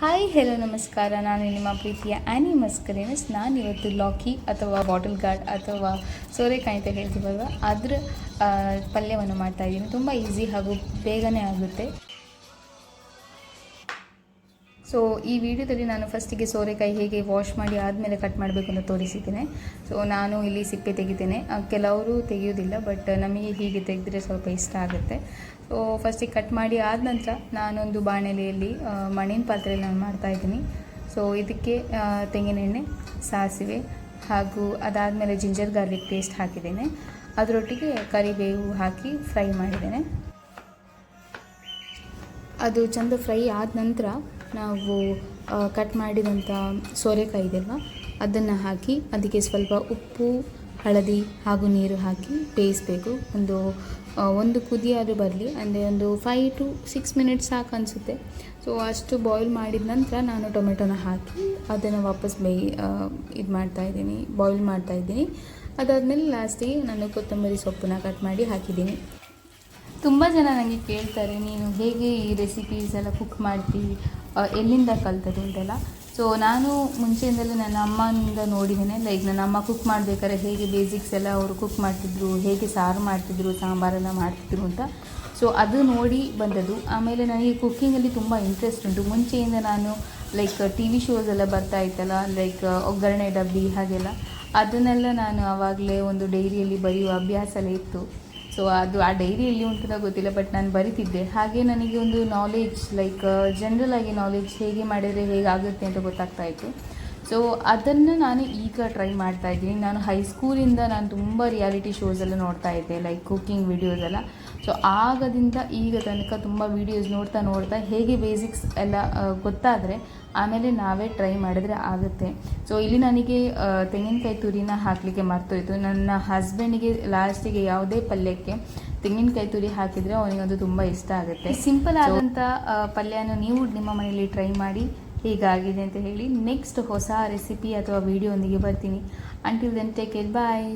Hi hello ನಮಸ್ಕಾರ. ನಾನು ನಿಮ್ಮ ಪ್ರೀತಿಯ ಆ್ಯನಿ ಮಸ್ಕರೇನಸ್ ನಾನು ಇವತ್ತು ಲಾಕಿ ಅಥವಾ ಬಾಟಲ್ ಗಾರ್ಡ್ ಅಥವಾ ಸೋರೆಕಾಯಿ ಅಂತ ಹೇಳ್ತೀವಲ್ವ? ಅದ್ರ ಪಲ್ಯವನ್ನು ಮಾಡ್ತಾ ಇದ್ದೀನಿ. ತುಂಬ ಈಸಿ ಹಾಗೂ ಬೇಗನೆ ಆಗುತ್ತೆ. ಸೊ ಈ ವಿಡಿಯೋದಲ್ಲಿ ನಾನು ಫಸ್ಟಿಗೆ ಸೋರೆಕಾಯಿ ಹೇಗೆ ವಾಶ್ ಮಾಡಿ ಆದಮೇಲೆ ಕಟ್ ಮಾಡಬೇಕು ಅಂತ ತೋರಿಸಿದ್ದೇನೆ. ಸೊ ನಾನು ಇಲ್ಲಿ ಸಿಪ್ಪೆ ತೆಗಿತೇನೆ. ಕೆಲವರು ತೆಗೆಯೋದಿಲ್ಲ ಬಟ್ ನಮಗೆ ಹೀಗೆ ತೆಗೆದ್ರೆ ಸ್ವಲ್ಪ ಇಷ್ಟ ಆಗುತ್ತೆ. ಸೊ ಫಸ್ಟಿಗೆ ಕಟ್ ಮಾಡಿ ಆದ ನಂತರ ನಾನೊಂದು ಬಾಣಲೆಯಲ್ಲಿ ಮಣ್ಣಿನ ಪಾತ್ರೆಯಲ್ಲಿ ನಾನು ಮಾಡ್ತಾಯಿದ್ದೀನಿ ಸೊ ಇದಕ್ಕೆ ತೆಂಗಿನ ತೆಂಗಿನೆಣ್ಣೆ, ಸಾಸಿವೆ ಹಾಗೂ ಅದಾದಮೇಲೆ ಜಿಂಜರ್ ಗಾರ್ಲಿಕ್ ಪೇಸ್ಟ್ ಹಾಕಿದ್ದೇನೆ. ಅದರೊಟ್ಟಿಗೆ ಕರಿಬೇವು ಹಾಕಿ ಫ್ರೈ ಮಾಡಿದ್ದೇನೆ. ಅದು ಚಂದ ಫ್ರೈ ಆದ ನಂತರ ನಾವು ಕಟ್ ಮಾಡಿದಂಥ ಸೋರೆಕಾಯಿ ಇದೆಯಲ್ವ? ಅದನ್ನು ಹಾಕಿ ಅದಕ್ಕೆ ಸ್ವಲ್ಪ ಉಪ್ಪು, ಹಳದಿ ಹಾಗೂ ನೀರು ಹಾಕಿ ಬೇಯಿಸಬೇಕು. ಒಂದು ಒಂದು ಕುದಿಯಾದರೂ ಬರಲಿ. ಅಂದರೆ ಒಂದು ಫೈವ್ ಟು ಸಿಕ್ಸ್ ಮಿನಿಟ್ಸ್ ಸಾಕು ಅನಿಸುತ್ತೆ. ಸೊ ಅಷ್ಟು ಬಾಯ್ಲ್ ಮಾಡಿದ ನಂತರ ನಾನು ಟೊಮೆಟೊನ ಹಾಕಿ ಅದನ್ನು ವಾಪಸ್ ಬೇಯಿ ಇದು ಮಾಡ್ತಾಯಿದ್ದೀನಿ ಬಾಯ್ಲ್ ಮಾಡ್ತಾಯಿದ್ದೀನಿ ಅದಾದಮೇಲೆ ಲಾಸ್ಟಿಗೆ ನಾನು ಕೊತ್ತಂಬರಿ ಸೊಪ್ಪನ್ನ ಕಟ್ ಮಾಡಿ ಹಾಕಿದ್ದೀನಿ. ತುಂಬ ಜನ ನನಗೆ ಕೇಳ್ತಾರೆ, ನೀನು ಹೇಗೆ ಈ ರೆಸಿಪೀಸ್ ಎಲ್ಲ ಕುಕ್ ಮಾಡ್ತೀವಿ ಎಲ್ಲಿಂದ ಕಲ್ತದ್ದು ಅಂತೆಲ್ಲ. ಸೊ ನಾನು ಮುಂಚೆಯಿಂದಲೂ ನನ್ನ ಅಮ್ಮನಿಂದ ನೋಡಿದ್ದೇನೆ ಲೈಕ್ ನನ್ನ ಅಮ್ಮ ಕುಕ್ ಮಾಡಬೇಕಾದ್ರೆ ಹೇಗೆ ಬೇಸಿಕ್ಸ್ ಎಲ್ಲ ಅವರು ಕುಕ್ ಮಾಡ್ತಿದ್ರು, ಹೇಗೆ ಸಾರು ಮಾಡ್ತಿದ್ರು ಸಾಂಬಾರೆಲ್ಲ ಮಾಡ್ತಿದ್ರು ಅಂತ. ಸೊ ಅದು ನೋಡಿ ಬಂದದ್ದು. ಆಮೇಲೆ ನನಗೆ ಕುಕ್ಕಿಂಗಲ್ಲಿ ತುಂಬ ಇಂಟ್ರೆಸ್ಟ್ ಉಂಟು. ಮುಂಚೆಯಿಂದ ನಾನು ಲೈಕ್ ಟಿ ವಿ ಶೋಸ್ ಎಲ್ಲ ಬರ್ತಾ ಇತ್ತಲ್ಲ ಲೈಕ್ ಒಗ್ಗರಣೆ ಡಬ್ಬಿ ಹಾಗೆಲ್ಲ. ಅದನ್ನೆಲ್ಲ ನಾನು ಆವಾಗಲೇ ಒಂದು ಡೈರಿಯಲ್ಲಿ ಬರೆಯುವ ಅಭ್ಯಾಸ ಎಲ್ಲ ಇತ್ತು. ಸೊ ಅದು ಆ ಡೈರಿಯಲ್ಲಿ ಉಂಟದ ಗೊತ್ತಿಲ್ಲ ಬಟ್ ನಾನು ಬರಿತಿದ್ದೆ. ಹಾಗೆ ನನಗೆ ಒಂದು ನಾಲೆಜ್ ಲೈಕ್ ಜನರಲ್ ಆಗಿ ನಾಲೆಜ್ ಹೇಗೆ ಮಾಡಿದರೆ ಹೇಗಾಗುತ್ತೆ ಅಂತ ಗೊತ್ತಾಗ್ತಾ ಇತ್ತು. ಸೊ ಅದನ್ನು ನಾನು ಈಗ ಟ್ರೈ ಮಾಡ್ತಾ ಇದ್ದೀನಿ. ನಾನು ಹೈಸ್ಕೂಲಿಂದ ನಾನು ತುಂಬ ರಿಯಾಲಿಟಿ ಶೋಸ್ ಎಲ್ಲ ನೋಡ್ತಾ ಇದ್ದೆ ಲೈಕ್ ಕುಕಿಂಗ್ ವಿಡಿಯೋಸ್ ಎಲ್ಲ. ಸೊ ಆಗದಿಂದ ಈಗ ತನಕ ತುಂಬ ವೀಡಿಯೋಸ್ ನೋಡ್ತಾ ನೋಡ್ತಾ ಹೇಗೆ ಬೇಸಿಕ್ಸ್ ಎಲ್ಲ ಗೊತ್ತಾದರೆ ಆಮೇಲೆ ನಾವೇ ಟ್ರೈ ಮಾಡಿದರೆ ಆಗುತ್ತೆ. ಸೊ ಇಲ್ಲಿ ನನಗೆ ತೆಂಗಿನಕಾಯಿ ತುರಿನ ಹಾಕಲಿಕ್ಕೆ ಮರ್ತೋಯ್ತು. ನನ್ನ ಹಸ್ಬೆಂಡಿಗೆ ಲಾಸ್ಟಿಗೆ ಯಾವುದೇ ಪಲ್ಯಕ್ಕೆ ತೆಂಗಿನಕಾಯಿ ತುರಿ ಹಾಕಿದರೆ ಅವನಿಗದು ತುಂಬ ಇಷ್ಟ ಆಗುತ್ತೆ. ಸಿಂಪಲ್ ಆದಂಥ ಪಲ್ಯನ ನೀವು ನಿಮ್ಮ ಮನೆಯಲ್ಲಿ ಟ್ರೈ ಮಾಡಿ ಹೇಗಾಗಿದೆ ಅಂತ ಹೇಳಿ ನೆಕ್ಸ್ಟ್ ಹೊಸ ರೆಸಿಪಿ ಅಥವಾ ವಿಡಿಯೋ ಒಂದಿಗೆ ಬರ್ತೀನಿ. Until then take care bye